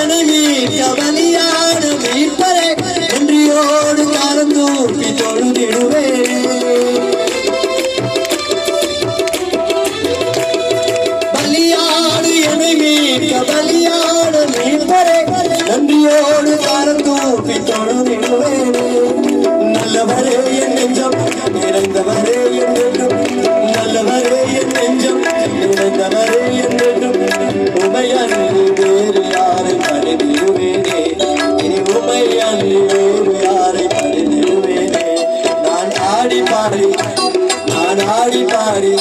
என்னை மீட்க மீட்பரே. நன்றியோடு கலந்தூக்கி தொழுதிடுவேன் பலியாடு என்னை மீட்க பலியாடு மீட்பரே. நன்றியோடு காரம் தூக்கி நல்லவரே என் நெஞ்சம் நிறைந்தவரே என்றென்றும் நல்லவரே என் நெஞ்சம் நிறைந்தவரே ஆடி பாடி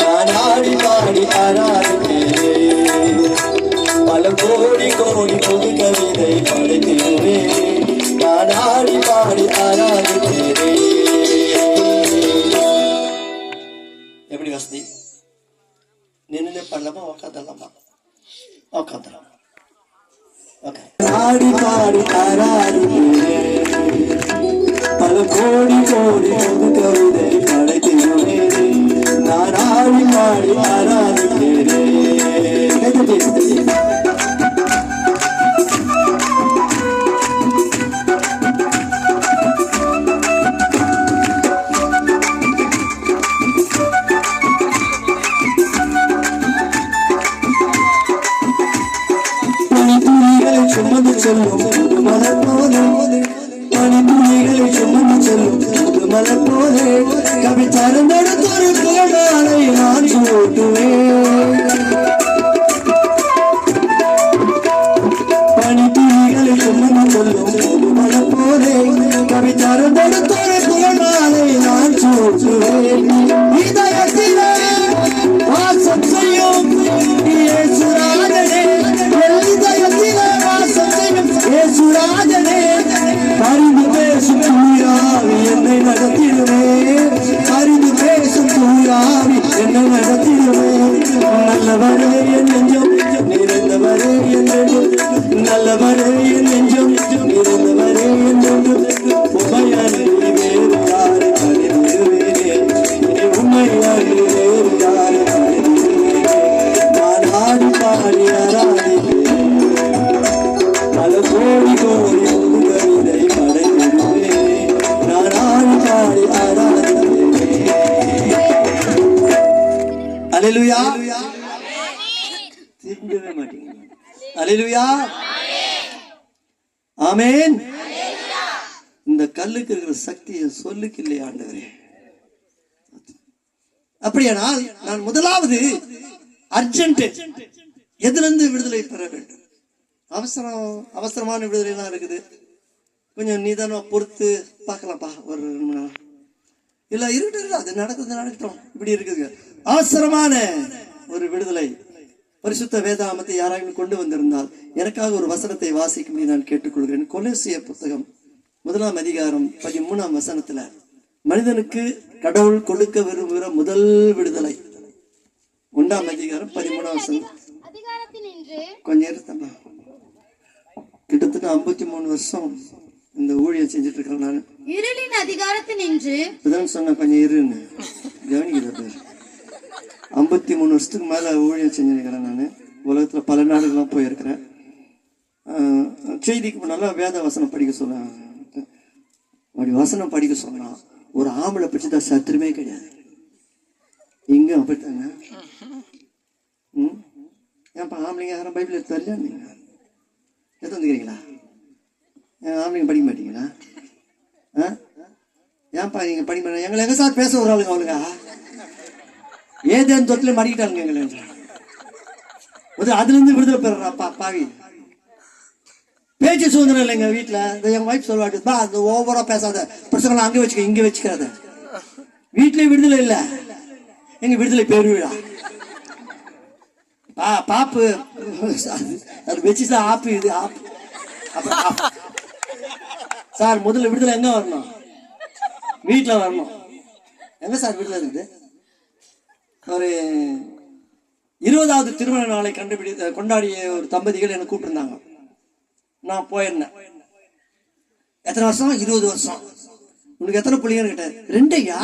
நான் ஆடி பாடி ஆராதிக்கிறேன் பல கோடி கோடி புது கவிதை படைத்திடுவேன் நான் ஆடி பாடி ஆராதிக்கிறேன் எப்படி வசதி? நின்று பண்ணலாமா? உக்காந்துடலாமா? உக்காந்துடலாம்? ஆடி பாடி ஆராதிக்கிறேன் பல கோடி கோடி புது ஆடி பாடி ஆராதிக்கிறேன் கைதட்டி, கைதட்டி. பனித்துளிகளை சுமந்து செல்லும் புது மலர் போலே பனித்துளிகளை சுமந்து கவி நான் சூட்டுவேன். அலையிலுயா திரும்பவே மாட்டீங்க அலையிலுயா ஆமேன் இந்த கல்லுக்கு இருக்கிற சக்தியை சொல்லுக்கு இல்லையா ஆண்டவரே. அப்படியானால் நான் முதலாவது அர்ஜென்ட் எதுல இருந்து விடுதலை பெற வேண்டும்? அவசரம் அவசரமான விடுதலை எல்லாம் இருக்குது. கொஞ்சம் நிதானமா பொறுத்து பார்க்கலாம்ப்பா. ஒரு இல்ல இருக்கட்டும் அது நடக்குது நடக்கட்டும். இப்படி இருக்குதுங்க. அவசரமான ஒரு விடுதலை. பரிசுத்த வேதாமத்தை யாராவது கொண்டு வந்திருந்தால் எனக்காக ஒரு வசனத்தை வாசிக்கும்படி நான் கேட்டுக்கொள்கிறேன். கொலேசிய புத்தகம் முதலாம் அதிகாரம் பதிமூணாம் வசனத்துல மனிதனுக்கு கடவுள் கொடுக்க விரும்புகிற முதல் விடுதலை. ஒன்றாம் அதிகாரம் பதிமூணாம் வசனம். கொஞ்சம் இருத்தம்மா கிட்டத்தட்ட ஐம்பத்தி மூணு வருஷம். இந்த ஊழியம் செஞ்சுட்டு இருக்கேன் நான் இருளின் அதிகாரத்தினின்று இப்பதான் சொன்ன கொஞ்சம் இருன்னு. கவனிக்கிற பேர். ஐம்பத்தி மூணு வருஷத்துக்கு மேல ஊழியம் செஞ்சிருக்கிறேன் நான். உலகத்துல பல நாடுகள்லாம் போயிருக்கிறேன். செய்திக்கு நல்லா வேத வசனம் படிக்க சொன்னேன் அப்படி வசனம் படிக்க சொன்னா ஒரு ஆம்பளை பிடிச்சதா சத்திரமே கிடையாது. இங்க அப்படித்தாங்க ம்? ஏன்ப்பா ஆம்பளைங்க யாரும் பைபிள் எடுத்து வரலையா நீங்க எடுத்து வந்துக்கிறீங்களா ஏன் நீங்கள் படிக்க மாட்டீங்களா? ஆ? ஏன்ப்பா நீங்கள் படிக்க மாட்டீங்க? எங்களை எங்க சார் பேச விடுறாளுங்க அவளுங்க ஏதேன் தொட்டில மடிக்கிட்டாங்க எங்களை. ஒரு அதுல இருந்து விடுதலை பெறுறாப்பா பாவி. பேச்சு சுதந்திரம் இல்லைங்க வீட்டுல இந்த என் ஒய்ஃப் சொல்லுவாட்டு பா அந்த ஓவரா பேசாத. பிரச்சனை அங்கே வச்சுக்க இங்கே வச்சுக்காத. வீட்டிலே விடுதலை இல்லை. எங்க விடுதலை பெருவிழா பா பாப்பு அது- வச்சு தான் ஆப்பு இது ஆப்பு. அப்புறம் ஆப்பு. சார் முதல்ல விடுதலை எங்க வரணும்? வீட்டில் வரணும். எங்க சார் விடுதலை இருக்குது? ஒரு இருபதாவது திருமண நாளை கண்டுபிடி கொண்டாடிய ஒரு தம்பதிகள் என்னை கூப்பிட்டுருந்தாங்க. நான் போயிருந்தேன். எத்தனை வருஷம்? இருபது வருஷம். உனக்கு எத்தனை பிள்ளைங்கன்னு கேட்டேன் ரெண்டையா?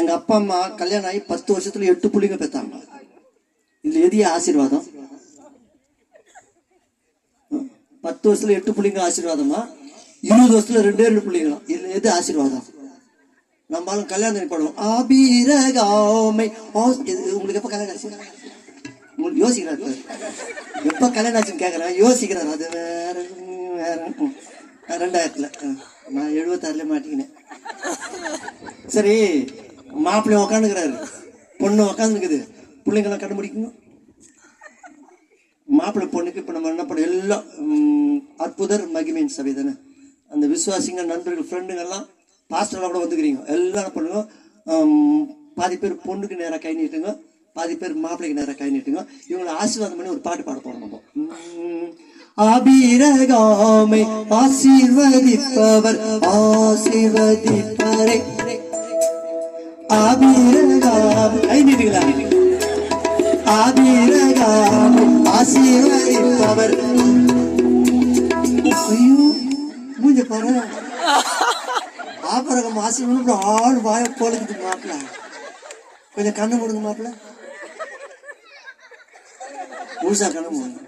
எங்க அப்பா அம்மா கல்யாணம் ஆகி பத்து வருஷத்துல எட்டு பிள்ளைங்க பெற்றாங்க இதுல எதிய ஆசீர்வாதம்? பத்து வருஷத்துல எட்டு பிள்ளைங்க ஆசீர்வாதமா? இருபது வருஷத்துல ரெண்டே ரெண்டு பிள்ளைங்களா? இதுல எது ஆசீர்வாதம்? நம்மளும் கல்யாணம் பண்ணுவோம் அபிரகாமை உங்களுக்கு எப்ப கல்யாணம் ஆச்சு? உங்களுக்கு யோசிக்கிறாரு எப்ப கல்யாணம் ஆச்சுன்னு கேக்குறேன் யோசிக்கிறாரு. அது வேற வேற. நான் ரெண்டாயிரத்துல. நான் எழுபத்தாறுல மாட்டிக்கினேன். சரி மாப்பிள்ளை உக்காந்துக்கிறாரு. பொண்ணு உக்காந்துருக்குது பிள்ளைங்களாம் கண்டுபிடிக்கணும். மாப்பிள்ளை பொண்ணுக்கு இப்போ நம்ம என்ன பண்ண எல்லாம் அற்புதர் மகிமையின் சபை தானே? அந்த விசுவாசிங்க நண்பர்கள் ஃப்ரெண்டுங்கெல்லாம் பாஸ்டர்லாம் கூட வந்துக்கிறீங்க. எல்லாம் என்ன பண்ணுங்க பாதி பேர் பொண்ணுக்கு நேராக கை நீட்டுங்க பாதி பேர் மாப்பிள்ளைக்கு நேராக கை நீட்டுங்க. இவங்களை ஆசீர்வாதம் பண்ணி ஒரு பாட்டு பாட போறோம் நம்ம. அபிரகாமை ஆசீர்வதிப்பவர் ஆசீர்வதிப்பரே. அபிரகாம் கை நீட்டுங்களா? ஆபிரகாம் ஆசீர்வதிப்பவர் ஐயோ மூஞ்ச பாரு. ஆபரகம் ஆசீர்வாதம் ஆள் வாய போலக்குது மாப்பிள்ள கொஞ்சம் கண்ணு மூடுங்க மாப்பிள்ள முழுசா கண்ணு மூடுங்க.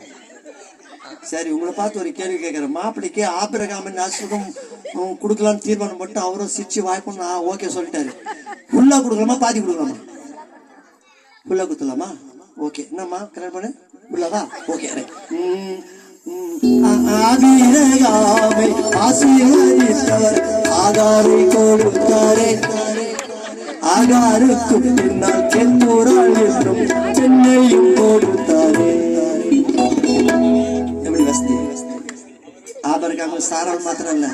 சரி உங்களை பார்த்து ஒரு கேள்வி கேட்கிறேன். மாப்பிள்ளைக்கு ஆபிரகாமின் ஆசீர்வாதம் உம், கொடுக்கலாம்னு தீர்மானம் போட்டு அவரும் சிரிச்சு வாய்ப்புன்னு ஓகே சொல்லிட்டாரு. ஃபுல்லா கொடுக்கலாமா பாதி கொடுக்கலாமா? ஃபுல்லா குத்தலாமா? ஓகே என்னம்மா கல்யாணம் பண்ணு உள்ளதா ஓகே ரைட் ஆசீர்வதித்தவர் ஆகாரை கொடுத்தாரே ஆகாருக்கு பின்னால் செந்தூராள் என்றும் சென்னையும் கொடுத்தாரே எப்படி வசதி சாரால் மாத்திரம் இல்லை